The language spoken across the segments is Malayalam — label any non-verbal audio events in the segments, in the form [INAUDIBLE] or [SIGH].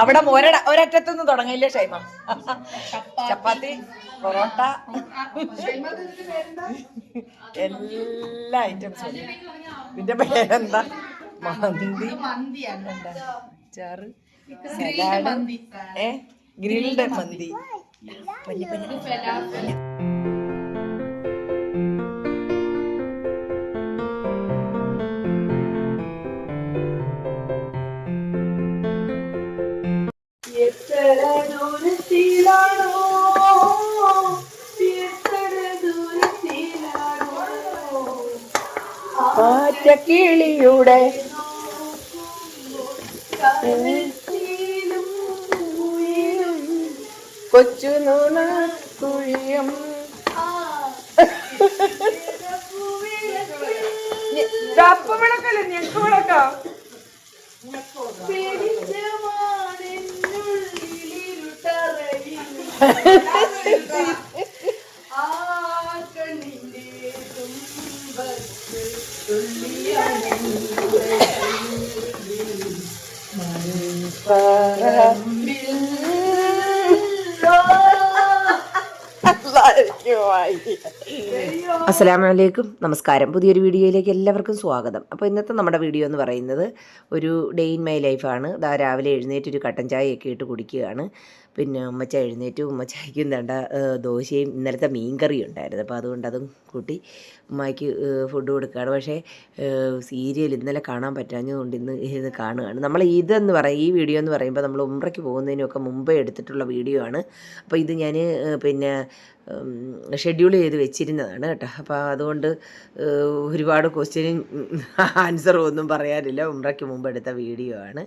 അവിടെ ഒരട ഒരറ്റത്തുനിന്ന് തുടങ്ങില്ലേ ഷൈമ? ചപ്പാത്തി. പൊറോട്ട. എല്ലാ ഐറ്റംസും ഇതിന്റെ പേരെന്താ മന്തി. എന്താ? ചാറ് സലാഡ്. ഏ? ഗ്രിൽഡ് മന്തി. പഞ്ഞി പഞ്ഞി ദൂരത്തിലാണോ ആറ്റക്കിളിയുടെ കൊച്ചു നൂണ കുഴിയും. വിളക്കല്ലേ ഞെക്ക് വിളക്കാ? [LAUGHS] അസ്സലാമലൈക്കും. നമസ്കാരം. പുതിയൊരു വീഡിയോയിലേക്ക് എല്ലാവർക്കും സ്വാഗതം. അപ്പോൾ ഇന്നത്തെ നമ്മുടെ വീഡിയോ എന്ന് പറയുന്നത് ഒരു ഡേ ഇൻ മൈ ലൈഫാണ്. ദാ രാവിലെ എഴുന്നേറ്റ് ഒരു കട്ടൻ ചായയൊക്കെ ഇട്ട് കുടിക്കുകയാണ്. പിന്നെ ഉമ്മച്ച എഴുന്നേറ്റ് ഉമ്മച്ചയ്ക്കും തണ്ട ദോശയും ഇന്നലത്തെ മീൻകറിയും ഉണ്ടായിരുന്നു. അപ്പോൾ അതുകൊണ്ട് അതും കൂട്ടി ഉമ്മയ്ക്ക് ഫുഡ് കൊടുക്കുകയാണ്. പക്ഷേ സീരിയൽ ഇന്നലെ കാണാൻ പറ്റാഞ്ഞതുകൊണ്ട് ഇന്ന് ഇന്ന് കാണുകയാണ്. നമ്മൾ ഇതെന്ന് പറയും ഈ വീഡിയോ എന്ന് പറയുമ്പോൾ നമ്മൾ ഉമ്രയ്ക്ക് പോകുന്നതിനൊക്കെ മുമ്പേ എടുത്തിട്ടുള്ള വീഡിയോ ആണ്. അപ്പോൾ ഇത് ഞാൻ പിന്നെ ഷെഡ്യൂൾ ചെയ്ത് വെച്ചിരുന്നതാണ് കേട്ടോ. അപ്പോൾ അതുകൊണ്ട് ഒരുപാട് ക്വസ്റ്റ്യനും ആൻസറും ഒന്നും പറയാനില്ല. ഉമ്രയ്ക്ക് മുമ്പ് എടുത്ത വീഡിയോ ആണ്.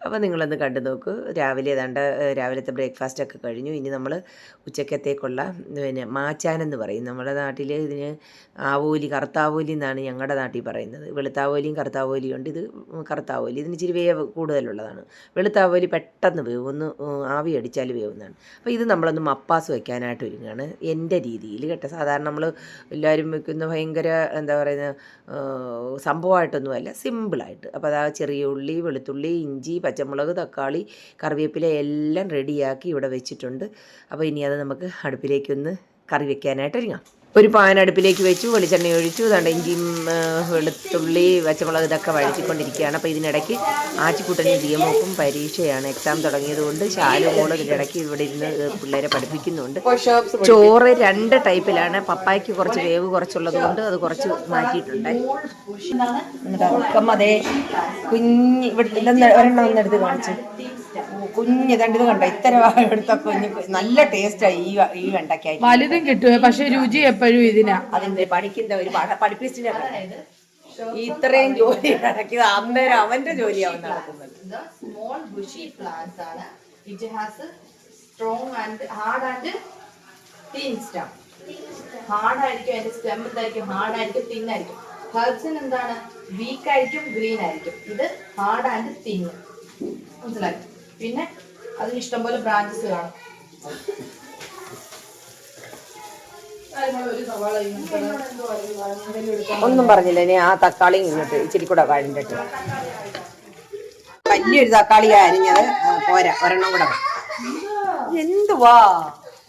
അപ്പോൾ നിങ്ങളൊന്ന് കണ്ടു നോക്കൂ. രാവിലെ ഏതാണ്ട് രാവിലത്തെ ബ്രേക്ക്ഫാസ്റ്റൊക്കെ കഴിഞ്ഞു. ഇനി നമ്മൾ ഉച്ചക്കത്തേക്കുള്ള പിന്നെ മാച്ചാനെന്ന് പറയും. നമ്മുടെ നാട്ടിൽ ഇതിന് ആവോലി കറുത്താവോലി എന്നാണ് ഞങ്ങളുടെ നാട്ടിൽ പറയുന്നത്. വെളുത്താവോലിയും കറുത്താവോലിയും ഉണ്ട്. ഇത് കറുത്താവോലി. ഇതിന് ഇച്ചിരി വേവ് കൂടുതലുള്ളതാണ്. വെളുത്താവോലി പെട്ടെന്ന് വേവുന്ന ആവി അടിച്ചാൽ വേവുന്നതാണ്. അപ്പോൾ ഇത് നമ്മളൊന്ന് മപ്പാസ് വയ്ക്കാനായിട്ട് ഒരുങ്ങുകയാണ് എന്റെ രീതിയിൽ കേട്ടോ. സാധാരണ നമ്മൾ എല്ലാവരും വയ്ക്കുന്ന ഭയങ്കര എന്താ പറയുന്നത് ആ, സംഭവമായിട്ടൊന്നുമല്ല സിമ്പിളായിട്ട്. അപ്പോൾ അതാ ചെറിയ ഉള്ളി വെളുത്തുള്ളി ഇഞ്ചി പച്ചമുളക് തക്കാളി കറിവേപ്പില എല്ലാം റെഡിയാക്കി ഇവിടെ വെച്ചിട്ടുണ്ട്. അപ്പോൾ ഇനി അത് നമുക്ക് അടുപ്പിലേക്കൊന്ന് കറി വെക്കാനായിട്ട് ഒരുങ്ങാം. ഒരു പാൻ അടുപ്പിലേക്ക് വെച്ചു വെളിച്ചെണ്ണ ഒഴിച്ചു. അതുകൊണ്ട് ഇഞ്ചിയും വെളുത്തുള്ളി പച്ചമുളക് ഇതൊക്കെ വഴിച്ചിക്കൊണ്ടിരിക്കുകയാണ് അപ്പോൾ ഇതിനിടയ്ക്ക് ആച്ചിക്കുട്ടനും ദിയമോക്കും പരീക്ഷയാണ്. എക്സാം തുടങ്ങിയതുകൊണ്ട് ശാലുമോളും മോൾ ഇതിനിടയ്ക്ക് ഇവിടെ ഇരുന്ന് പിള്ളേരെ പഠിപ്പിക്കുന്നുണ്ട്. ചോറ് രണ്ട് ടൈപ്പിലാണ്. പപ്പായ്ക്ക് കുറച്ച് വേവ് കുറച്ചുള്ളത് കൊണ്ട് അത് കുറച്ച് മാറ്റിയിട്ടുണ്ട്. അതെ കുഞ്ഞ് ഇവിടെ ഒരെണ്ണം കാണിച്ചു. കുഞ്ഞ് കണ്ടത് കണ്ടോ? ഇത്ര എടുത്ത കുഞ്ഞ് നല്ല ടേസ്റ്റായി ഈ ഈ വെണ്ടയ്ക്കായി വലുതും കിട്ടും. പക്ഷെ രുചി എപ്പോഴും ഇതിനാ. അതിന്റെ പഠിക്കുന്ന ഒരു പഠ- പഠിപ്പിച്ചിനെ ഈ ഇത്രയും ജോലി നടക്കിയത് അന്നേരം അവന്റെ ജോലിയാവും നടക്കുന്നത്. സ്മോൾ ബുഷി പ്ലാന്റ്സ് ആണ്. It has a and hard and and thin hard ആയിരിക്കും അതിന്റെ സ്റ്റെം എന്തായിരിക്കും? ഹാർഡ് ആയിരിക്കും തിൻ ആയിരിക്കും. ഹെർബ്സിന് എന്താണ്? വീക്ക് ആയിരിക്കും ഗ്രീൻ ആയിരിക്കും. ഇത് ഹാർഡ് ആൻഡ് തിൻ മനസ്സിലായി? പിന്നെ അതിന് ഇഷ്ടംപോലെ ബ്രാഞ്ചസ് കാണും. ഒന്നും പറഞ്ഞില്ല ഇനി ആ തക്കാളി ഇങ്ങോട്ട് ഇച്ചിരി കൂടെ വഴണ്ടിട്ട്. വലിയൊരു തക്കാളി അരിഞ്ഞത് പോരാ ഒരെണ്ണം കൂടെ. എന്തുവാ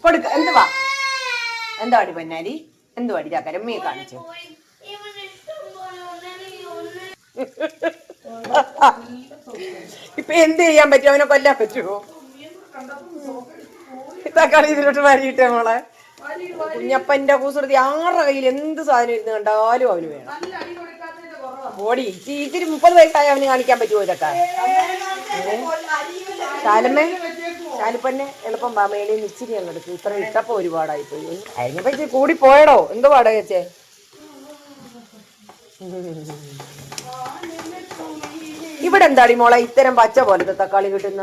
കൊടുക്ക എന്തുവാ എന്താ അടി പൊന്നാരി? എന്തുവാ അടി? ചക്കരമ്മയെ കാണിച്ചു. [LAUGHS] ഇപ്പൊ എന്ത് ചെയ്യാൻ പറ്റും? അവനെ കൊല്ലാൻ പറ്റുമോ തക്കാളി ഇതിലോട്ട് വരിയിട്ടേ മോളെ. കുഞ്ഞപ്പന്റെ കുസൃതി ആറ കയ്യിൽ എന്ത് സാധനം ഇരുന്ന് കണ്ടാലും അവന് വേണം. ഇച്ചി- ഇച്ചിരി മുപ്പത് വയസ്സായ അവന് കാണിക്കാൻ പറ്റുമോ ഇതൊക്കെ? ശാലമ്മേ ശാലിപ്പന്നെ എളുപ്പം മേളിൽ ഇച്ചിരി അങ്ങ് എടുക്കും. ഇത്ര ഇട്ടപ്പോ ഒരുപാടായി പോയി. ഇച്ചിരി കൂടി പോയടോ. എന്തോ പാടാ ചേച്ചേ? ഇവിടെ എന്താടി മോളെ ഇത്തരം പച്ച പോലത്തെ തക്കാളി കിട്ടുന്ന?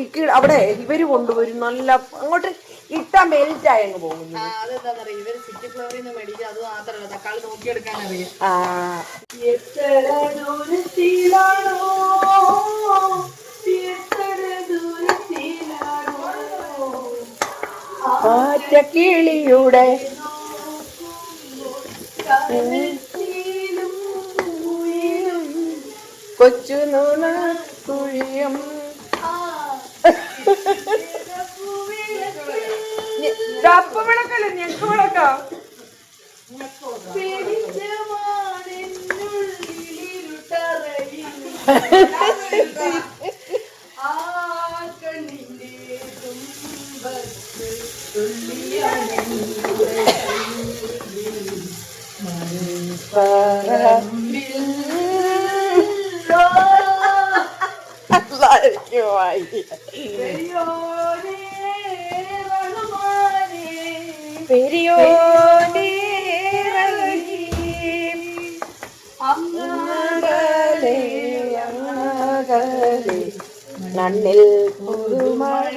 ഇക്ക് അവിടെ ഇവർ കൊണ്ടുവരും നല്ല അങ്ങോട്ട് ഇട്ടാ മെൽറ്റായി അങ്ങ് പോകുന്നു അതെന്താ പറയാ ഇവർ സിറ്റി ഫ്ലവറിൽ നിന്ന് മേടിക്കുക അത് മാത്രമല്ല തക്കാളി നോക്കിയെടുക്കാൻ അറിയാം ആ എത്ര ദൂരത്തിലാണോ എത്ര ദൂരത്തിലാണോ ആറ്റക്കിളിയുടെ കൊച്ചു നുണ കുഴിയും കപ്പ് വിളക്കല്ലേ ഞെക്ക് വിളക്കോ [LAUGHS] പെരിയോനേ അങ്ങകലെ അങ്ങകലെ മണ്ണിൽ പുതുമഴ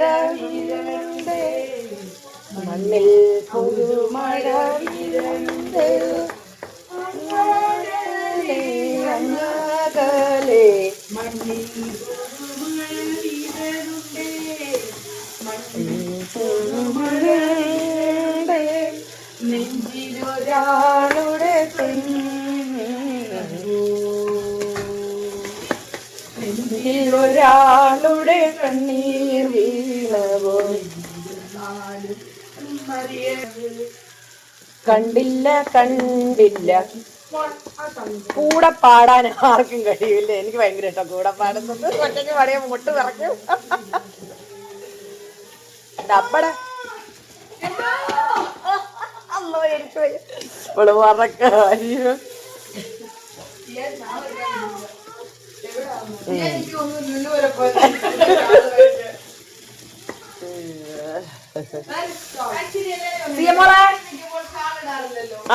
മണ്ണിൽ പുതുമഴ വീഴണ്ടേ അങ്ങകലെ അങ്ങകലെ നെഞ്ചിലൊരാളുടെ കണ്ണീർ വീണവോ കണ്ടില്ല കണ്ടില്ല. കൂടെ പാടാൻ ആർക്കും കഴിയില്ല. എനിക്ക് ഭയങ്കര ഇഷ്ടം കൂടെ പാടുന്നത് ഒറ്റയ്ക്ക് പാടിയ മുട്ട് വിറക്കും ഡപ്പട അമ്മ എനിക്ക് വയ്യ. ഇവൾ പറഞ്ഞ കാര്യം സിയമോളെ [LAUGHS]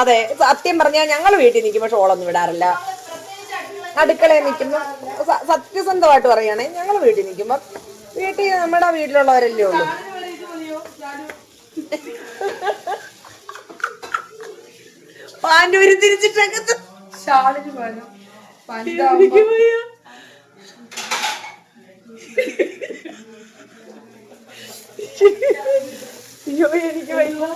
അതെ സത്യം പറഞ്ഞാൽ ഞങ്ങൾ വീട്ടിൽ നിൽക്കുമ്പോൾ ഷോളൊന്നും വിടാറില്ല. അടുക്കളയിൽ നിൽക്കുമ്പോൾ സത്യസന്ധമായിട്ട് പറയുകയാണെ ഞങ്ങൾ വീട്ടിൽ നിൽക്കുമ്പോൾ വീട്ടിൽ നമ്മുടെ വീട്ടിലുള്ളവരല്ലേ ഉള്ളൂ. പാൻഡൂരി തിരിച്ചിട്ടകത്ത് ഷാളിന് പകരം എനിക്ക് വയ്യ. അയ്യോ എനിക്ക് വയ്യ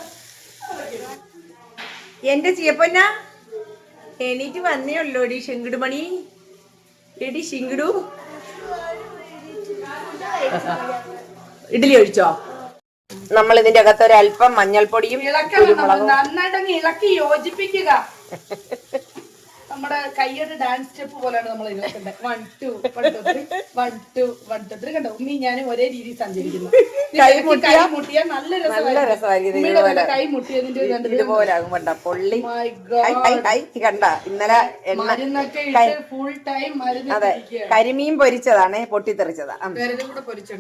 എന്റെ ചിയപ്പൊന്ന? എണീറ്റ് വന്നേ ഉള്ളൂ എടി ശെങ്കിട് മണി. എടി ശിങ്കിടു. ഇഡ്ഡലി ഒഴിച്ചോ? നമ്മൾ ഇതിന്റെ അകത്ത് ഒരു അല്പം മഞ്ഞൾപ്പൊടിയും നന്നായിട്ട് നന്നായിട്ടങ്ങ് ഇളക്കി യോജിപ്പിക്കുക. [LAUGHS] നമ്മുടെ കയ്യൊരു ഡാൻസ് സ്റ്റെപ്പ് പോലെയാണ് നമ്മൾ ഇളക്കേണ്ടത് one two one two three one two one two three കണ്ടോ? ഉമ്മി ഞാൻ ഒരേ രീതിയിൽ സഞ്ചരിക്കുന്നു. കൈ മുട്ടിയാൽ നല്ല രസമായിരിക്കും. കൈ മുട്ടിയതിന്റെ കണ്ട പൊള്ളി. കണ്ട. ഇന്നലെ മരുന്നൊക്കെ ഫുൾ ടൈം മരുന്ന് അതെ. കരിമീൻ പൊരിച്ചതാണ്. പൊട്ടിത്തെറിച്ചതാ.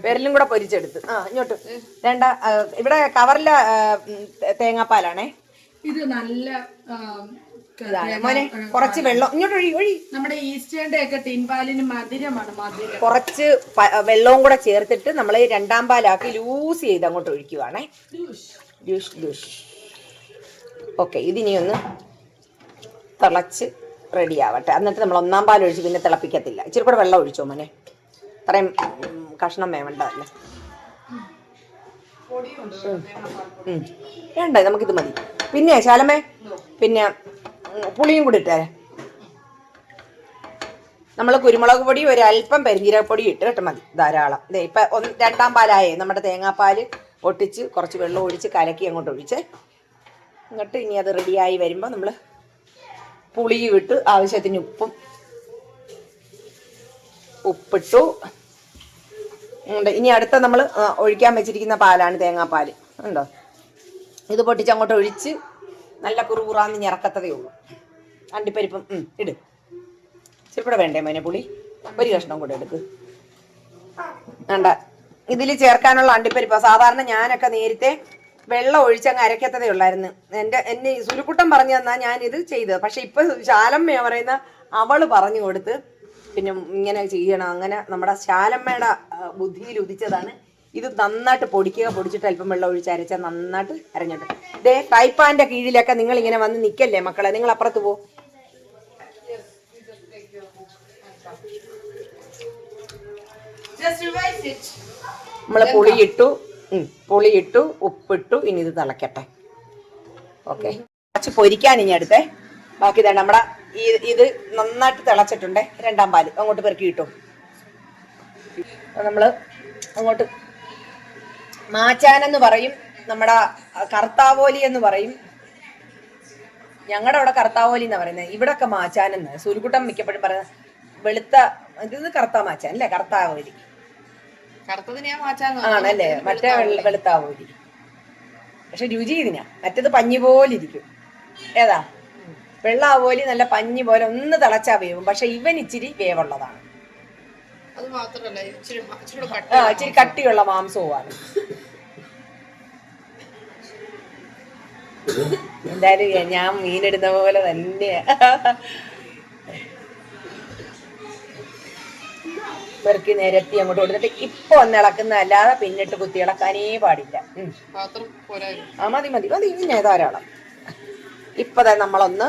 വിരലും കൂടെ പൊരിച്ചെടുത്തു. ആ ഇങ്ങോട്ട്. രണ്ട ഇവിടെ കവറിലെ തേങ്ങാപ്പാലാണേ. ഇത് നല്ല ഇതാണ് മോനെ കുറച്ച് വെള്ളം. ഇങ്ങോട്ട് ഒഴി ഒഴി. നമ്മുടെ ഈസ്റ്റേണിന്റെ ഒക്കെ ടിൻപാലിന് മധുരമാണ് മധുരം. കുറച്ച് വെള്ളവും കൂടെ ചേർത്തിട്ട് നമ്മൾ രണ്ടാം പാലാക്കി ലൂസ് ചെയ്ത് അങ്ങോട്ട് ഒഴിക്കുവാണേ. ലൂഷ് ലൂഷ് ഓക്കെ ഇതിനി ഒന്ന് തിളച്ച് റെഡി ആവട്ടെ. എന്നിട്ട് നമ്മൾ ഒന്നാം പാൽ ഒഴിച്ച് പിന്നെ തിളപ്പിക്കത്തില്ല. ഇച്ചിരി കൂടെ വെള്ളം ഒഴിച്ചോ മോനെ? അത്രയും കഷ്ണം വേണ്ടല്ലേ. വേണ്ട നമുക്കിത് മതി. പിന്നെ ശാലമേ പിന്നെ പുളിയും കൂടി ഇട്ടേ. നമ്മൾ കുരുമുളക് പൊടി ഒരു അല്പം ഇട്ട് കേട്ടോ മതി ധാരാളം. ദേ ഇപ്പം ഒന്ന് രണ്ടാം പാലായേ. നമ്മുടെ തേങ്ങാപ്പാൽ ഒട്ടിച്ച് കുറച്ച് വെള്ളം ഒഴിച്ച് കലക്കി അങ്ങോട്ട് ഒഴിച്ച്. എന്നിട്ട് ഇനി അത് റെഡിയായി വരുമ്പോൾ നമ്മൾ പുളിയും ഇട്ട് ആവശ്യത്തിന് ഉപ്പും ഉപ്പിട്ടു. ഇനി അടുത്ത നമ്മൾ ഒഴിക്കാൻ വെച്ചിരിക്കുന്ന പാലാണ് തേങ്ങാപ്പാൽ ഉണ്ടോ ഇത് പൊട്ടിച്ച് അങ്ങോട്ട് ഒഴിച്ച് നല്ല കുറുകുറാന്ന് ഞെറക്കത്തതേ ഉള്ളൂ. അണ്ടിപ്പരിപ്പും ഇട്. ചെറുപ്പിടെ വേണ്ടേ മൈനപ്പുളി പുളി? ഒരു കഷ്ണം കൂടെ എടുക്ക്. വേണ്ട. ഇതിൽ ചേർക്കാനുള്ള അണ്ടിപ്പരിപ്പ. സാധാരണ ഞാനൊക്കെ നേരത്തെ വെള്ളം ഒഴിച്ചങ്ങ് അരക്കത്തതേ ഉള്ളായിരുന്നു. എന്റെ എന്നെ സുരുക്കുട്ടം പറഞ്ഞു തന്നാ ഞാനിത് ചെയ്തത്. പക്ഷെ ഇപ്പൊ ശാലമ്മ പറയുന്ന അവൾ പറഞ്ഞു കൊടുത്ത് പിന്നെ ഇങ്ങനെ ചെയ്യണം. അങ്ങനെ നമ്മുടെ ശാലമ്മയുടെ ബുദ്ധിയിൽ ഉദിച്ചതാണ് ഇത് നന്നായിട്ട് പൊടിക്കുക പൊടിച്ചിട്ട് അല്പം വെള്ളം ഒഴിച്ച് അരച്ചാൽ നന്നായിട്ട് അരഞ്ഞിട്ട്. ഇതേ ഫ്രൈ കീഴിലൊക്കെ നിങ്ങൾ ഇങ്ങനെ വന്ന് നിൽക്കല്ലേ മക്കളെ? നിങ്ങൾ അപ്പുറത്ത് പോ നമ്മൾ പുളി ഇട്ടു ഉം, പുളി ഇട്ടു ഉപ്പിട്ടു ഇനി ഇത് തിളക്കട്ടെ. ഓക്കെ. കുറച്ച് പൊരിക്കാൻ ഇനി അടുത്തേ. ബാക്കി ഇതാണ് നമ്മുടെ ഈ ഇത് നന്നായിട്ട് തിളച്ചിട്ടുണ്ട്. രണ്ടാം പാൽ. അങ്ങോട്ട് പെറുക്കി കിട്ടും നമ്മൾ അങ്ങോട്ട് മാച്ചാനെന്ന് പറയും നമ്മുടെ കർത്താവോലി എന്ന് പറയും. ഞങ്ങളുടെ അവിടെ കർത്താവോലി എന്നാ പറയുന്നത് ഇവിടൊക്കെ മാച്ചാനെന്ന്. സൂര്യക്കുട്ടം മിക്കപ്പോഴും പറയുന്നത് വെളുത്ത ഇത് കർത്താ മാച്ചാൻ അല്ലേ? കർത്താവോലി. ആണല്ലേ? മറ്റേ വെളുത്താവോലി. പക്ഷെ രുചി ഇതിനാ. മറ്റേത് പഞ്ഞി പോലെ ഇരിക്കും. ഏതാ? വെള്ളാവോലി നല്ല പഞ്ഞി പോലെ ഒന്ന് തിളച്ചാ വേവും. പക്ഷെ ഇവൻ ഇച്ചിരി വേവുള്ളതാണ്. ആ ഇച്ചിരി കട്ടിയുള്ള മാംസവുമാണ്. എന്തായാലും ഞാൻ മീനിടുന്ന പോലെ തന്നെയാ പെറുക്കി നിരത്തി അങ്ങോട്ട് കൊടുത്തിട്ട് ഇപ്പൊ ഒന്ന് ഇളക്കുന്ന അല്ലാതെ പിന്നിട്ട് കുത്തി ഇളക്കാനേ പാടില്ല. ആ മതി മതി മതി. പിന്നെ ധാരാളം ഇപ്പതാ നമ്മളൊന്ന്.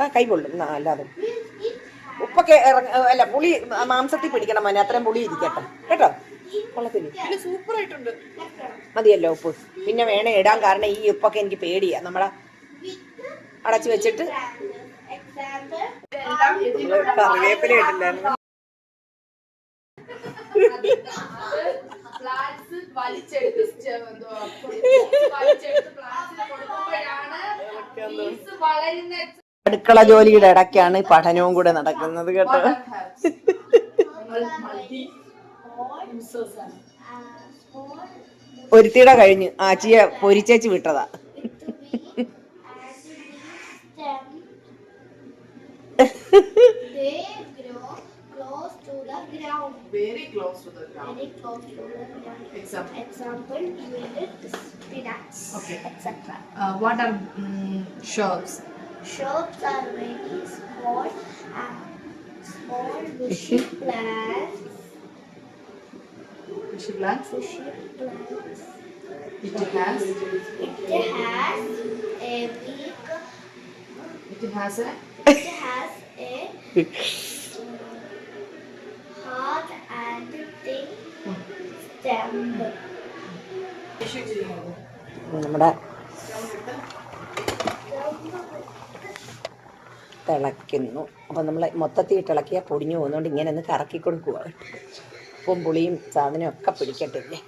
ആ കൈ പൊള്ളും അല്ലാതെ. ഉപ്പൊക്കെ ഇറങ്ങ അല്ല പുളി മാംസത്തിൽ പിടിക്കണം മോനെ അത്രയും പുളി ഇരിക്കട്ടെ. കേട്ടോ? കൊള്ളത്തില്ല? സൂപ്പർ മതിയല്ലോ ഉപ്പ്. പിന്നെ വേണേ ഇടാൻ കാരണം ഈ ഉപ്പൊക്കെ എനിക്ക് പേടിയാ. നമ്മളെ അടച്ചു വെച്ചിട്ട് കറിവേപ്പില ഇട്ടില്ലായിരുന്നു. പ്ലാന്റ്സ് വലിച്ചെടുത്ത് വലിച്ചെടുത്ത് പ്ലാന്റ്സിന് കൊടുക്കുമ്പോഴാണ് leaves വളരുന്ന അടുക്കള ജോലിയുടെ ഇടയ്ക്കാണ് ഈ പഠനവും കൂടെ നടക്കുന്നത് കേട്ടോ ഒരുത്തിയുടെ കഴിഞ്ഞ് ആച്ചിയെ പൊരിച്ചേച്ച് വിട്ടതാ grow close to the ground. Very close to the ground Very close to the ground. Example Example, you will spinach, Okay. etc. What are shrubs Shrubs are very small and small bushy plants. Bushy plants. Bushy plants. It has It has a big. it has a It has a hard and thin stem. നമ്മുടെ തിളയ്ക്കുന്നു അപ്പം നമ്മൾ മൊത്തത്തിൽ ഇട്ടിളക്കിയാൽ പൊടിഞ്ഞു പോകുന്നതുകൊണ്ട് ഇങ്ങനെ ഒന്ന് കറക്കി കൊടുക്കുക ഉപ്പും പുളിയും സാധനവും ഒക്കെ പിടിക്കട്ടില്ലേ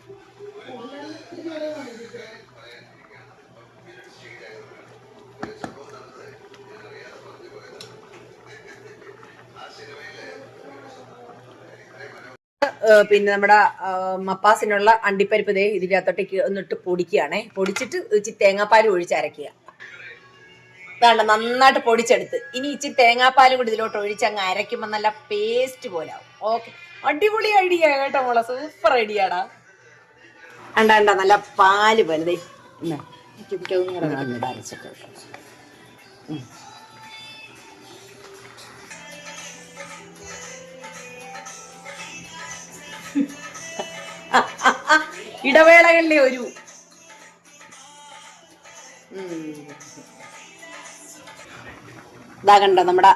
പിന്നെ നമ്മുടെ മപ്പാസിനുള്ള അണ്ടിപ്പരിപ്പ് ദേ ഇതിന്റെ അകത്തോട്ടേക്ക് ഒന്നിട്ട് പൊടിക്കുകയാണേ. പൊടിച്ചിട്ട് ഇച്ചിരി തേങ്ങാപ്പാൽ ഒഴിച്ച് അരയ്ക്കുക. വേണ്ട നന്നായിട്ട് പൊടിച്ചെടുത്ത്. ഇനി ഇച്ചിരി തേങ്ങാപ്പാലും കൂടി ഇതിലോട്ട് ഒഴിച്ച് അങ്ങ് അരയ്ക്കുമ്പോൾ നല്ല പേസ്റ്റ് പോലെ ആവും. ഓക്കെ അടിപൊളി ഐഡിയ കേട്ടോ മോളെ. സൂപ്പർ ഐഡിയാടാ അണ്ട അണ്ട നല്ല പാൽ പോലെ. ഇടവേളകളിലെ ഒരു ഉം. ഇതാ കണ്ടോ നമ്മുടെ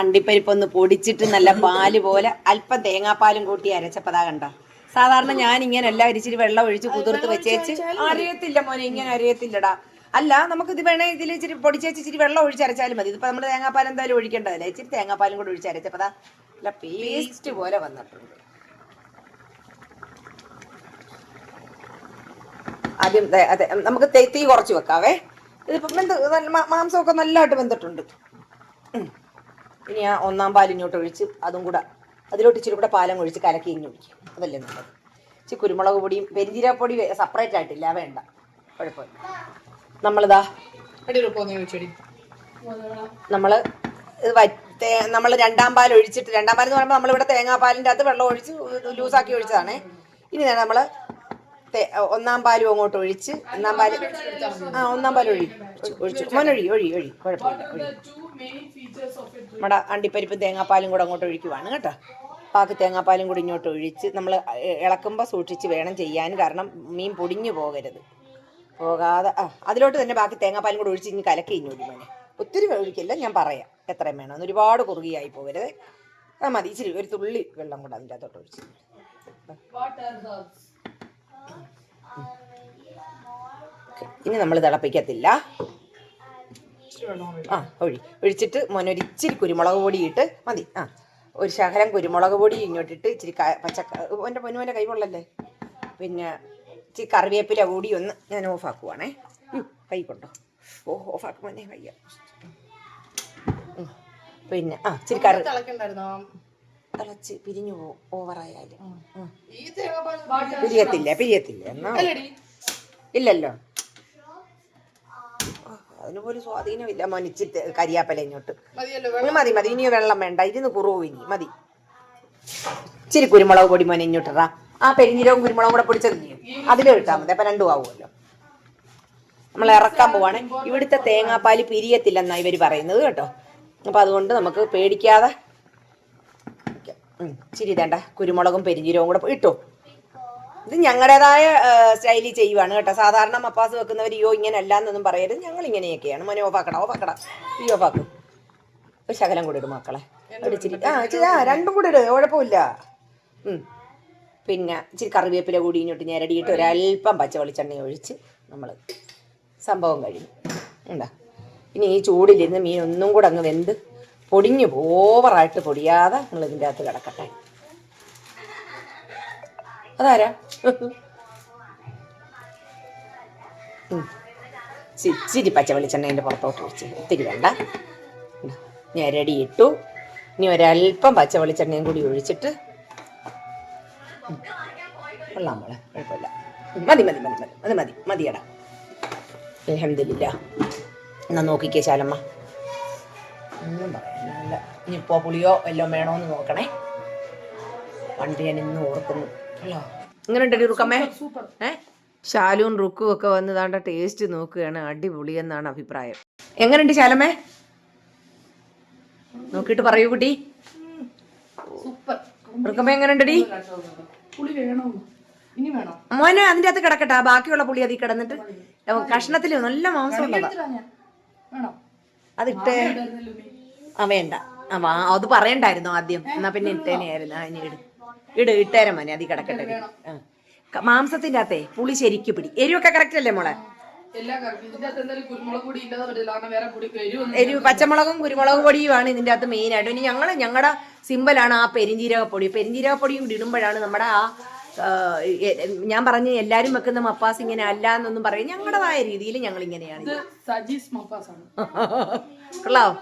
അണ്ടിപ്പരിപ്പൊന്ന് പൊടിച്ചിട്ട് നല്ല പാൽ പോലെ അല്പം തേങ്ങാപ്പാലും കൂട്ടി അരച്ചപ്പോ അതാ കണ്ടോ. സാധാരണ ഞാൻ ഇങ്ങനെ എല്ലാം അരിച്ചിട്ട് വെള്ളം ഒഴിച്ച് കുതിർത്ത് വെച്ചേച്ച് അറിയത്തില്ല മോനെ ഇങ്ങനെ അറിയത്തില്ലടാ. അല്ല നമുക്ക് ഇത് വേണേ ഇതിൽ ഇച്ചിരി പൊടിച്ചേച്ച് ഇച്ചിരി വെള്ളം ഒഴിച്ചരച്ചാലും മതി. ഇതിപ്പോ നമ്മൾ തേങ്ങാപ്പാൽ എന്തായാലും ഒഴിക്കേണ്ടതല്ലേ? ഇച്ചിരി തേങ്ങാപ്പാലും കൂടെ ഒഴിച്ച് അരച്ചപ്പോ അതാ നല്ല പേസ്റ്റ് പോലെ വന്നിട്ടുണ്ട്. ആദ്യം അതെ നമുക്ക് തീ കുറച്ച് വെക്കാവേ. ഇതിപ്പം വെന്ത് നല്ല മാംസമൊക്കെ നല്ലതായിട്ട് വെന്തിട്ടുണ്ട്. ഇനി ആ ഒന്നാം പാൽ ഇങ്ങോട്ട് ഒഴിച്ച് അതും കൂടെ അതിലോട്ട് ഇച്ചിരി കൂടെ പാലം ഒഴിച്ച് കലക്കി ഇങ്ങനെ ഒഴിക്കും. അതല്ലേ നല്ലത്. ഇച്ചിരി കുരുമുളക് പൊടിയും പെരിഞ്ചീരപ്പൊടി സെപ്പറേറ്റ് ആയിട്ടില്ല വേണ്ട. കുഴപ്പമില്ല. നമ്മളിതാ നമ്മൾ ഇത് നമ്മൾ രണ്ടാം പാൽ ഒഴിച്ചിട്ട് രണ്ടാം പാൽ എന്ന് പറയുമ്പോൾ നമ്മളിവിടെ തേങ്ങാപ്പാലിന്റെ അകത്ത് വെള്ളം ഒഴിച്ച് ലൂസാക്കി ഒഴിച്ചതാണ്. ഇനി നമ്മൾ ഒന്നാം പാലും അങ്ങോട്ട് ഒഴിച്ച് ഒന്നാം പാൽ ആ ഒന്നാം പാൽ ഒഴി ഒഴിച്ചു. മോനൊഴി ഒഴി ഒഴി കുഴപ്പമില്ല ഒഴി. നമ്മുടെ അണ്ടിപ്പരിപ്പ് തേങ്ങാപ്പാലും കൂടെ അങ്ങോട്ട് ഒഴിക്കുവാണ് കേട്ടോ. പാക്ക് തേങ്ങാപ്പാലും കൂടി ഇങ്ങോട്ട് ഒഴിച്ച് നമ്മൾ ഇളക്കുമ്പോൾ സൂക്ഷിച്ച് വേണം ചെയ്യാൻ. കാരണം മീൻ പൊടിഞ്ഞു പോകരുത്. പോകാതെ ആ അതിലോട്ട് തന്നെ ബാക്കി തേങ്ങാപ്പാലും കൂടെ ഒഴിച്ച് ഇനി കലക്കി ഇങ്ങോട്ട് മോനെ. ഒത്തിരി ഒഴിക്കില്ല ഞാൻ പറയാം എത്രയും വേണം. ഒരുപാട് കുറുകിയായി പോകരുത്. ആ മതി ഇച്ചിരി ഒരു തുള്ളി വെള്ളം കൂടെ അതിന്റെ അകത്തോട്ട് ഒഴിച്ച്. ഇനി നമ്മൾ തിളപ്പിക്കത്തില്ല. ആ ഒഴി ഒഴിച്ചിട്ട് മോനൊരിച്ചിരി കുരുമുളക് പൊടി ഇട്ട് മതി. ആ ഒരു ശകലം കുരുമുളക് പൊടി ഇങ്ങോട്ടിട്ട് ഇച്ചിരി പച്ച എന്റെ പൊന്നുമോന്റെ കൈ കൊള്ളല്ലേ പിന്നെ ഇച്ചിരി കറിവേപ്പില കൂടി ഒന്ന് ഞാൻ ഓഫാക്കുവാണേ കൈ കൊണ്ടോ. ഓ ഓഫാക്കുമ്പോഴേ കയ്യ പിന്നെ ആ ഇച്ചിരി കറി തിളക്കണ്ടായിരുന്നോ? തിളച്ച് പിരിഞ്ഞു പോകും ഓവറായാലും ഈ തേങ്ങാപ്പാൽ പിരിയത്തില്ല പിരിയത്തില്ല എന്നാ. ഇല്ലല്ലോ. ആ, അതിന് പോലും സ്വാധീനമില്ല മനിച്ചിട്ട് കരിയാപ്പല ഇങ്ങോട്ട്. മതി മതി. ഇനി വെള്ളം വേണ്ട ഇരുന്ന് കുറവ് ഇനി മതി. ഇച്ചിരി കുരുമുളക് പൊടി മോനെ ഇങ്ങോട്ടിറാ ആ പെരിഞ്ഞിരവും കുരുമുളകും കൂടെ പൊടിച്ചതില്ലേ അതിലും ഇട്ടാൽ മതി അപ്പൊ രണ്ടും ആവുമല്ലോ. നമ്മൾ ഇറക്കാൻ പോവാണ്. ഇവിടുത്തെ തേങ്ങാപ്പാൽ പിരിയത്തില്ലെന്നാ ഇവർ പറയുന്നത് കേട്ടോ. അപ്പൊ അതുകൊണ്ട് നമുക്ക് പേടിക്കാതെ ഇച്ചിരി ഇതേണ്ട. കുരുമുളകും പെരിഞ്ഞീരവും കൂടെ ഇട്ടോ. ഇത് ഞങ്ങളുടേതായ സ്റ്റൈലിൽ ചെയ്യുവാണ് കേട്ടോ. സാധാരണ മപ്പാസ് വെക്കുന്നവർ അയ്യോ ഇങ്ങനെ അല്ലാന്നൊന്നും പറയരുത്. ഞങ്ങൾ ഇങ്ങനെയൊക്കെയാണ് മോനെ ഓഫാക്കട ഓഫാക്കട. ഈ ഓഫാക്കും. ഒരു ശകലം കൂടി ഇടും മക്കളെ. ഇച്ചിരി ആ ഇച്ചിരി ആ രണ്ടും കൂടി ഇടും. കുഴപ്പമില്ല. പിന്നെ ഇച്ചിരി കറിവേപ്പില കൂടി ഇങ്ങോട്ട് ഞെരടിയിട്ട് ഒരല്പം പച്ച വെളിച്ചെണ്ണ ഒഴിച്ച് നമ്മൾ സംഭവം കഴിഞ്ഞു ഉണ്ടാ ഇനി ഈ ചൂടിലിരുന്ന് മീൻ ഒന്നും കൂടെ അങ്ങ് വെന്ത് പൊടിഞ്ഞു ഓവറായിട്ട് പൊടിയാതെ നിങ്ങൾ ഇതിന്റെ അകത്ത് കിടക്കട്ടെ. അതാരാ? ചിരി പച്ച വെളിച്ചെണ്ണേന്റെ പുറത്തോട്ട് ഒഴിച്ച്. ഒത്തിരി വേണ്ട. ഞെരടി ഇട്ടു. ഇനി ഒരല്പം പച്ച വെളിച്ചെണ്ണയും കൂടി ഒഴിച്ചിട്ട്. കൊള്ളാം മോളെ കുഴപ്പമില്ല. മതി മതി മതി മതി അത് മതി മതിയടാ. അലഹമില്ല എന്നാ നോക്കിക്കേ ശാലമ്മ. ഒന്നും പറയാനില്ല. ഇനിയിപ്പോ പുളിയോ വല്ലതും വേണോന്ന് നോക്കണേ. പണ്ട് ഞാൻ ഇന്ന് ഓർക്കുന്നു. അല്ലോ? ഇങ്ങനെ റുക്കമ്മേ? സൂപ്പർ ഏ? ശാലുവും റുക്കും ഒക്കെ വന്ന് താണ്ട ടേസ്റ്റ് നോക്കുകയാണ്. അടിപൊളി എന്നാണ് അഭിപ്രായം. എങ്ങനെയുണ്ട് ശാലമ്മേ? നോക്കിയിട്ട് പറയൂ കുട്ടി. റുക്കമ്മ എങ്ങനെയുണ്ടടി? മോനെ അതിന്റെ അകത്ത് കിടക്കട്ടെ. ബാക്കിയുള്ള പുളി അതി. കിടന്നിട്ട് കഷ്ണത്തിൽ നല്ല മാംസം ഉള്ളതാ അതിട്ടേ. ആ വേണ്ട. ആ വാ. അത് പറയണ്ടായിരുന്നു ആദ്യം. എന്നാ പിന്നെ ഇട്ടേനെയായിരുന്നു ആ ഇനി ഇട്. ഇട് ഇട്ടേരം മോനെ. അതി കിടക്കട്ടെ ആ. മാംസത്തിന്റെ അകത്തെ പുളി ശരിക്ക് പിടി. എരിവൊക്കെ കറക്റ്റ് അല്ലേ മോളെ? എരിവ് പച്ചമുളകും കുരുമുളക് പൊടിയുമാണ് ഇതിന്റെ അകത്ത് മെയിൻ ആയിട്ട്. ഇനി ഞങ്ങൾ ഞങ്ങളുടെ സിമ്പിളാണ് ആ പെരിഞ്ജീരക പൊടി പെരിഞ്ജീരക പൊടി കൂടി ഇടുമ്പോഴാണ് നമ്മുടെ ആ ഞാൻ പറഞ്ഞ എല്ലാരും വെക്കുന്ന മപ്പാസ് ഇങ്ങനെ അല്ല എന്നൊന്നും പറയും. ഞങ്ങളുടേതായ രീതിയിൽ ഞങ്ങൾ ഇങ്ങനെയാണ് സജീസ് മപ്പാസ് ആണ് [LAUGHS] കൊള്ളാവോ?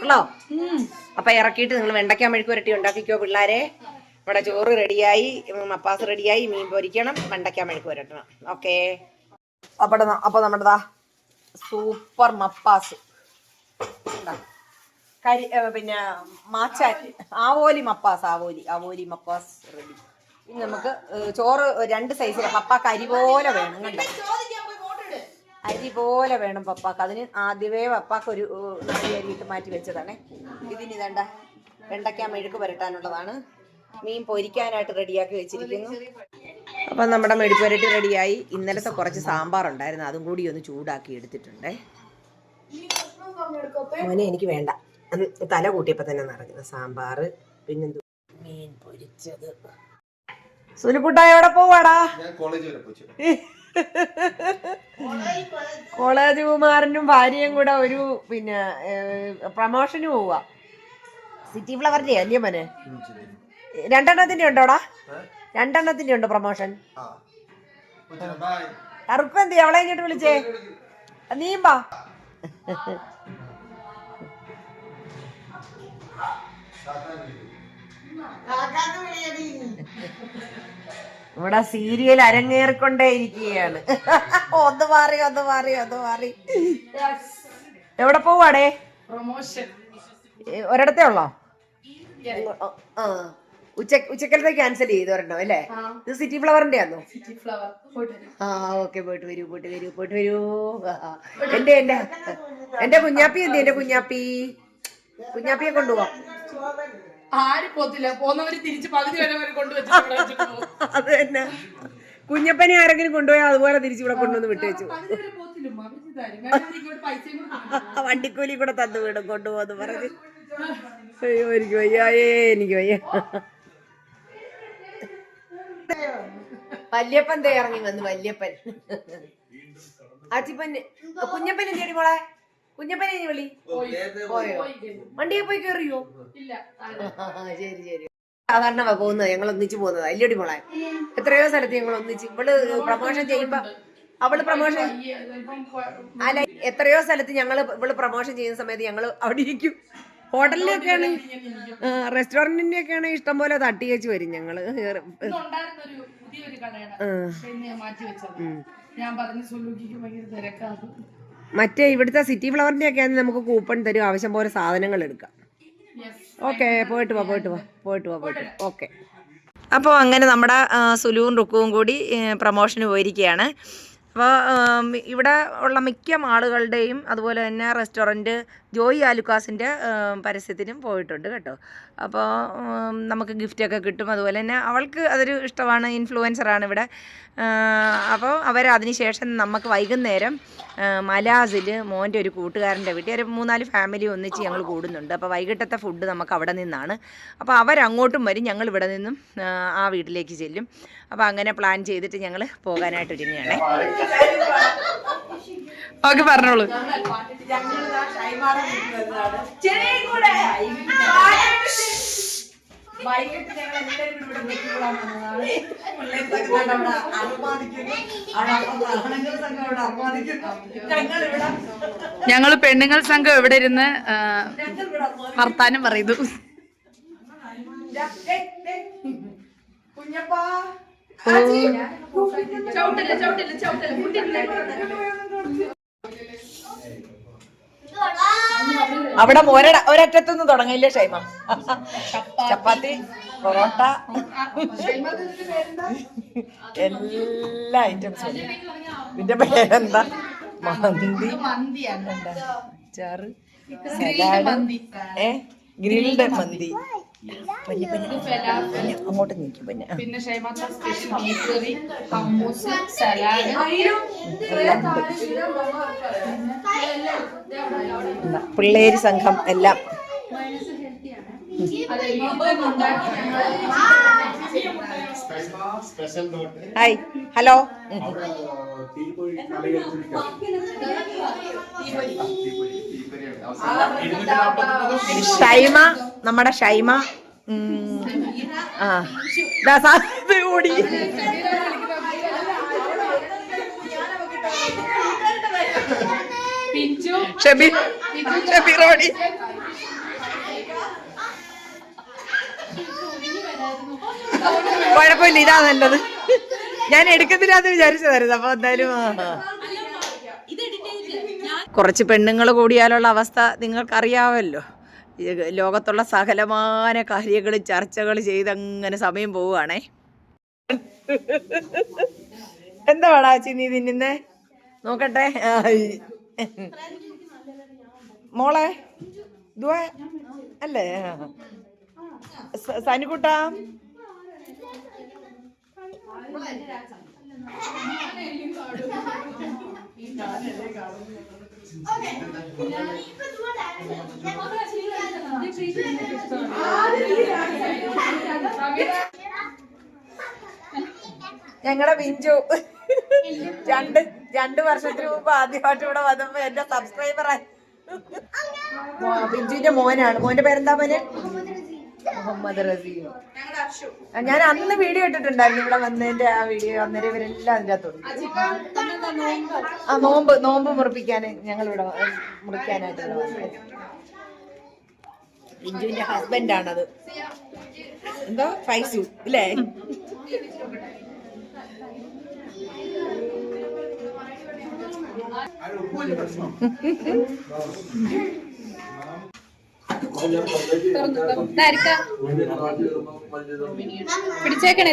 കൊള്ളാവോ അപ്പൊ ഇറക്കിയിട്ട് നിങ്ങൾ വെണ്ടയ്ക്ക മെഴുക്ക് വരട്ടി ഉണ്ടാക്കിക്കോ പിള്ളേരെ. ഇവിടെ ചോറ് റെഡിയായി മപ്പാസ് റെഡിയായി മീൻ പൊരിക്കണം വെണ്ടയ്ക്ക മെഴുക്ക് വരട്ടണം ഓക്കെ. അപ്പട അപ്പൊ നമ്മുടെതാ സൂപ്പർ മപ്പാസ്. കരി പിന്നെ മാച്ചാൻ ആവോലി മപ്പാസ് ആവോലി ആവോലി മപ്പാസ് റെഡി. ഇനി നമുക്ക് ചോറ് രണ്ട് സൈസിലെ പപ്പ കരി പോലെ വേണം കണ്ടോ? അരി പോലെ വേണം പപ്പാക്ക്. അതിന് ആദ്യമേ പപ്പാക്ക് ഒരു നല്ല അരിയിട്ട് മാറ്റി വെച്ചതാണേ. ഇതിന് വേണ്ട വെണ്ടയ്ക്ക മെഴുക്ക് പുരട്ടാനുള്ളതാണ്. മീൻ പൊരിക്കാനായിട്ട് റെഡിയാക്കി വെച്ചിരിക്കുന്നു. അപ്പം നമ്മുടെ മെഴുക്ക് പുരട്ടി റെഡിയായി. ഇന്നലത്തെ കുറച്ച് സാമ്പാർ ഉണ്ടായിരുന്നു അതും കൂടി ഒന്ന് ചൂടാക്കി എടുത്തിട്ടുണ്ടേ. മോനെ എനിക്ക് വേണ്ട. തല കൂട്ടിയപ്പോൾ തന്നെ നിറഞ്ഞു സാമ്പാർ പിന്നെന്തു? മീൻ പൊരിച്ചത്. സുലുക്കുട്ടായ എവിടെ പോവാടാ? കോളേജ് വരെ പോയി. കോളേജ് കുമാറിനും ഭാര്യയും കൂടെ ഒരു പിന്നെ പ്രമോഷന് പോവാ. സിറ്റി ഫ്ലവറിന്റെ അല്ലേ മനെ? രണ്ടെണ്ണത്തിന്റെ ഉണ്ടോടാ? രണ്ടെണ്ണത്തിന്റെ ഉണ്ടോ പ്രമോഷൻ. അറുപ്പ് എന്തി അവളെ ഇങ്ങോട്ട് വിളിച്ചേ. നീയും വാ. ഇവിടെ സീരിയൽ അരങ്ങേറിക്കൊണ്ടേ ഇരിക്കുകയാണ് ഒന്ന് മാറി ഒന്ന് മാറി ഒന്ന് മാറി. എവിടെ പോവാടേ? ഒരിടത്തേ ഉള്ളോ? ആ ഉച്ച ഉച്ചക്കലത്തെ ക്യാൻസൽ ചെയ്തു ഒരെണ്ണം അല്ലേ? ഇത് സിറ്റി ഫ്ലവറിന്റെ ആണോ ആ ഓക്കെ പോയിട്ട് വരൂ പോയിട്ട് വരൂ പോയിട്ട് വരൂ. എന്റെ എന്റെ എന്റെ കുഞ്ഞാപ്പി എന്ത് എന്റെ കുഞ്ഞാപ്പി? കുഞ്ഞാപ്പിയെ കൊണ്ടുപോവാം. ആരും പോത്തില്ല. പോന്നവര് തിരിച്ച് പകുതി വരെ വരെ കൊണ്ടുവച്ചിട്ട് അത് തന്നെ. കുഞ്ഞപ്പനെ ആരെങ്കിലും കൊണ്ടുപോയാൽ അതുപോലെ തിരിച്ചു ഇവിടെ കൊണ്ടുവന്ന് വിട്ടേച്ചു. വണ്ടിക്കൂലി കൂടെ തന്നു വീടും കൊണ്ടുപോകുന്നു പറഞ്ഞ്. അയ്യോ എനിക്ക് വയ്യായേ എനിക്ക് വയ്യ. വല്യപ്പൻ തയ്യാറങ്ങി ഇറങ്ങി വന്നു വല്യപ്പൻ. അച്ചിപ്പൻ കുഞ്ഞപ്പൻ എന്തിയടി മോളെ കുഞ്ഞപ്പനെ ഇനി വിളി. പോയോ. വണ്ടിയെ പോയി? കേറിയോ? ഇല്ല ശരി ശരി. സാധാരണ പോകുന്നത് ഞങ്ങൾ ഒന്നിച്ച് പോകുന്നത്. അല്ലടി മോളെ എത്രയോ സ്ഥലത്ത് ഞങ്ങൾ ഒന്നിച്ച്. ഇവൾ പ്രമോഷൻ ചെയ്യുമ്പോ അവൾ പ്രമോഷൻ അല്ല എത്രയോ സ്ഥലത്ത് ഞങ്ങൾ ഇവൾ പ്രൊമോഷൻ ചെയ്യുന്ന സമയത്ത് ഞങ്ങൾ അവിടെ ഇരിക്കും. ഹോട്ടലിലൊക്കെയാണ് റെസ്റ്റോറന്റിന്റെ ഒക്കെയാണ് ഇഷ്ടം പോലെ തട്ടി വെച്ച് വരും ഞങ്ങൾ. ഞാൻ പറഞ്ഞു സുലൂക്കിക്ക് ഭയങ്കര തിരക്കാണ് മറ്റേ ഇവിടുത്തെ സിറ്റി ഫ്ലവറിന്റെ ഒക്കെ ആണെങ്കിൽ നമുക്ക് കൂപ്പൺ തരും. ആവശ്യം പോലെ സാധനങ്ങൾ എടുക്കാം. ഓക്കെ പോയിട്ട് വാ പോയിട്ട് വാ പോയിട്ട് വാ പോയിട്ട് ഓക്കെ അപ്പോൾ അങ്ങനെ നമ്മുടെ സുലുവും റുക്കുവും കൂടി പ്രൊമോഷന് പോയിരിക്കുകയാണ്. അപ്പോൾ ഇവിടെ ഉള്ള മിക്ക ആളുകളുടെയും അതുപോലെ തന്നെ റെസ്റ്റോറന്റ് ജോയി ആലുക്കാസിന്റെ പരസ്യത്തിനും പോയിട്ടുണ്ട് കേട്ടോ. അപ്പോൾ നമുക്ക് ഗിഫ്റ്റൊക്കെ കിട്ടും. അതുപോലെ തന്നെ അവൾക്ക് അതൊരു ഇഷ്ടമാണ് ഇൻഫ്ലുവൻസറാണ് ഇവിടെ. അപ്പോൾ അവർ അതിനുശേഷം നമുക്ക് വൈകുന്നേരം മലാസിൽ മോന്റെ ഒരു കൂട്ടുകാരന്റെ വീട്ടിൽ ഒരു മൂന്നാൽ ഫാമിലി ഒന്നിച്ച് ഞങ്ങൾ കൂടുന്നുണ്ട്. അപ്പോൾ വൈകിട്ടത്തെ ഫുഡ് നമുക്ക് അവിടെ നിന്നാണ്. അപ്പോൾ അവരങ്ങോട്ടും വരും ഞങ്ങൾ ഇവിടെ നിന്നും ആ വീട്ടിലേക്ക് ചെല്ലും. അപ്പോൾ അങ്ങനെ പ്ലാൻ ചെയ്തിട്ട് ഞങ്ങൾ പോകാനായിട്ട് ഒരുങ്ങുകയാണ് ഓക്കെ പറഞ്ഞോളൂ വൈകിട്ട് ഞങ്ങൾ എല്ലാവരും കൂടി ഇവിടെ വെച്ചുകൂടാൻ വന്നതാണ്. പിള്ളേര് സംഘം അവിടെ അർമാദിക്കുന്നു. അവിടെ ആണുങ്ങൾ സംഘം അവിടെ അർമാദിക്കുന്നു. ഞങ്ങളിവിടെ ഞങ്ങൾ പെണ്ണുങ്ങൾ സംഘം എവിടെ ഇരുന്ന് വർത്താനം പറയുന്നു കുഞ്ഞപ്പാ അവിടെ ഒരട ഒരറ്റത്തുനിന്ന് തുടങ്ങില്ലേ ഷൈമ. ചപ്പാത്തി പൊറോട്ട. എല്ലാ ഐറ്റംസും ഇതിന്റെ പേരെന്താ? മന്തി. ചെറു ഏ? ഗ്രിൽഡ് മന്തി. അങ്ങോട്ട് നീക്കും പിന്നെ പിന്നെ സ്പെഷ്യൽ പിള്ളേര് സംഘം എല്ലാം ഹായ് ഹലോ. ഷൈമ നമ്മുടെ ഷൈമ. ആ. ഓടി ഷബീർ ഷബീർ ഓടി കുഴപ്പമില്ല ഇതാ നല്ലത്. ഞാൻ എടുക്കത്തില്ല എന്ന് വിചാരിച്ചതായിരുന്നു അപ്പൊ എന്തായാലും. കുറച്ച് പെണ്ണുങ്ങൾ കൂടിയാലുള്ള അവസ്ഥ നിങ്ങൾക്കറിയാവല്ലോ. ലോകത്തുള്ള സകലമാന കാര്യങ്ങൾ ചർച്ചകൾ ചെയ്ത് അങ്ങനെ സമയം പോവുകയാണേ. എന്താ വേണാച്ചി നീ തിന്നുന്നേ? നോക്കട്ടെ. മോളെ ഇതുവാ അല്ലേ? സനിക്കുട്ട സ- സനുക്കുട്ടാ ഞങ്ങളുടെ ബിഞ്ചു. രണ്ട് രണ്ട് വർഷത്തിന് മുമ്പ് ആദ്യമായിട്ട് ഇവിടെ വന്നപ്പോ എന്റെ സബ്സ്ക്രൈബറായി ബിഞ്ചുവിന്റെ മോനാണ്. മോന്റെ പേരെന്താ മോനെ? മുഹമ്മദ് റസീം ഞാൻ അന്ന് വീഡിയോ ഇട്ടിട്ടുണ്ടായിരുന്നു. ഇവിടെ വന്നതിന്റെ ആ വീഡിയോ അന്നേരം ഇവരെല്ലാം അതിന്റെ അകത്തുണ്ട് ആ നോമ്പ് നോമ്പ് മുറിപ്പിക്കാൻ ഞങ്ങൾ ഇവിടെ മുറിക്കാനായിട്ട് ഇവിടെ വന്നത് ബിഞ്ചുവിന്റെ ഹസ്ബൻഡ് ആണത്. എന്തോ? ഫൈസു ഇല്ലേ? [LAUGHS] പിടിച്ചേക്കണേ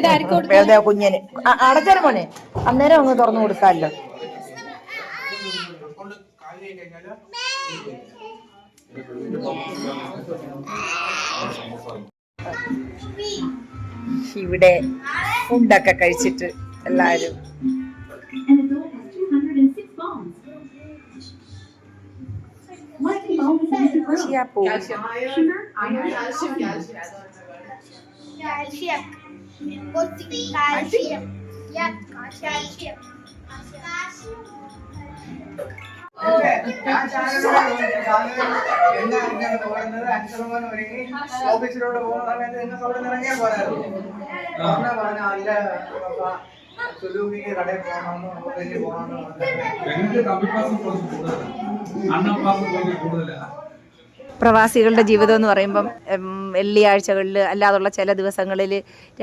കുഞ്ഞന്. അടച്ചാലും മോനെ. അന്നേരം ഒന്ന് തുറന്നു കൊടുക്കാമല്ലോ. ഇവിടെ ഫുഡൊക്കെ കഴിച്ചിട്ട് എല്ലാരും ഞാൻ ചാനലിലൂടെ ചാനലിൽ എന്നെ ഇങ്ങനെ പോകുന്നത് അഞ്ചരമോൻ ഒരുങ്ങി ഓഫീസിലൂടെ പോകുന്ന സമയത്ത് നിങ്ങൾക്ക് അവിടെ നിന്ന് ഇറങ്ങിയാൽ പോരായിരുന്നു പറഞ്ഞ അല്ല പ്രവാസികളുടെ ജീവിതം എന്ന് പറയുമ്പം വെള്ളിയാഴ്ചകളിൽ അല്ലാതുള്ള ചില ദിവസങ്ങളിൽ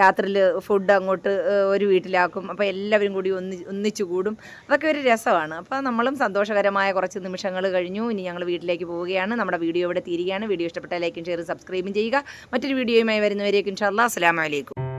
രാത്രിയിൽ ഫുഡ് അങ്ങോട്ട് ഒരു വീട്ടിലാക്കും. അപ്പോൾ എല്ലാവരും കൂടി ഒന്നി ഒന്നിച്ചു കൂടും. അതൊക്കെ ഒരു രസമാണ്. അപ്പോൾ നമ്മളും സന്തോഷകരമായ കുറച്ച് നിമിഷങ്ങൾ കഴിഞ്ഞു. ഇനി ഞങ്ങൾ വീട്ടിലേക്ക് പോവുകയാണ്. നമ്മുടെ വീഡിയോ ഇവിടെ തീരുകയാണ്. വീഡിയോ ഇഷ്ടപ്പെട്ട ലൈക്കും ഷെയറും സബ്സ്ക്രൈബും ചെയ്യുക. മറ്റൊരു വീഡിയോയുമായി വരുന്നവരേക്കും ഇൻഷാല്ലാ അസ്സാം അലൈക്കും.